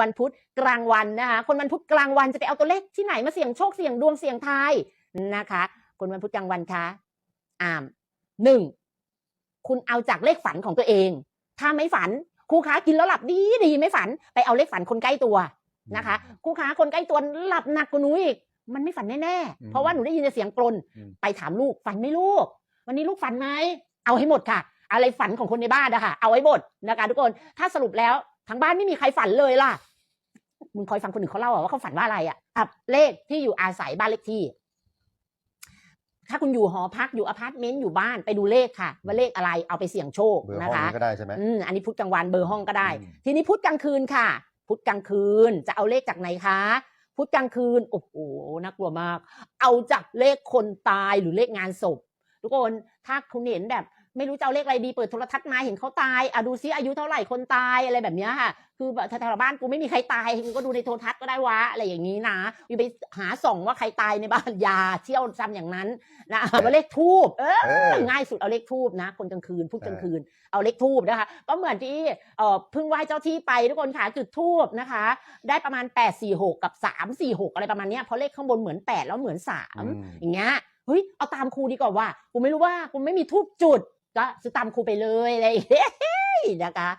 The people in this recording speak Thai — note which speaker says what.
Speaker 1: วันพุธกลางวันนะคะคนวันพุธกลางวันจะไปเอาตัวเลขที่ไหนมาเสี่ยงโชคเสี่ยงดวงเสี่ยงทายนะคะ คนวันพุธกลางวันคะอ่ามหนึ่งคุณเอาจากเลขฝันของตัวเอง ถ้าไม่ฝันครูคะกินแล้วหลับดีดีไม่ฝันไปเอาเลขฝันคนใกล้ตัวนะคะครูคะคนใกล้ตัวหลับหนักกว่าหนูอีกมันไม่ฝันแน่
Speaker 2: อืม
Speaker 1: ๆเพราะว่าหนูได้ยินแต่เสียงกลน
Speaker 2: อืม
Speaker 1: ไปถามลูกฝันไหมลูก วันนี้ลูกฝันไหม เอาให้หมดค่ะ อะไรฝันของคนในบ้านนะคะเอาไว้หมดนะคะทุกคน ถ้าสรุปแล้ว ทั้งบ้านไม่มีใครฝันเลยล่ะ มึงคอยฟังคนอื่นเขาเล่าอะว่าเขาฝันว่าอะไรอะอะเลขที่อยู่อาศัยบ้านเลขที่ ถ้าคุณอยู่หอพักอยู่อพาร์ตเมนต์อยู่บ้านไปดูเลขค่ะ ว่าเลขอะไรเอาไปเสี่ยงโชค
Speaker 2: เบอร์ห้
Speaker 1: นะ
Speaker 2: อง
Speaker 1: คะ
Speaker 2: นี้ก็ได้ใช่ไหม
Speaker 1: อืมอันนี้พุธกลางวันเบอร์ห้องก็ได้
Speaker 2: อืม
Speaker 1: ทีนี้พุธกลางคืนค่ะ พุธกลางคืนจะเอาเลขจากไหนคะพุธกลางคืนโอ้โหน่ากลัวมาก เอาจากเลขคนตายหรือเลขงานศพ ทุกคนถ้าคุณเห็นแบบ ไม่รู้จะเอาเลขอะไรดีเปิดโทรทัศน์มาเห็นเขาตายอะดูซิอายุเท่าไหร่คนตายอะไรแบบเนี้ยค่ะ คือแบบแถวๆบ้านกูไม่มีใครตายกูก็ดูในโทรทัศน์ก็ได้วะอะไรอย่างนี้นะอย่าไปหาส่องว่าใครตายในบ้านอยาเที่ยวจำอย่างนั้นนะเอาเลขทูบเออ
Speaker 2: เออ
Speaker 1: ง่ายสุดเอาเลขทูบนะ คนกลางคืนพูดกลาง
Speaker 2: เออ
Speaker 1: คืนเอาเลขทูบนะคะ ก็เหมือนที่เอ่อเพิ่งไหว้เจ้าที่ไปทุกคนค่ะจุดทูบนะคะ ได้ประมาณ 8 4 6 กับ 3 4 6 อะไรประมาณเนี้ยเพราะเลขข้างบนเหมือน 8 แล้วเหมือน 3
Speaker 2: อืม
Speaker 1: อย่างเงี้ยเฮ้ยเอาตามครูดีกว่าว่ากูไม่รู้ว่ากูไม่มีทูบจุด ก็ซื้อตามครูไปเลยอะไรอย่างเงี้ยนะคะ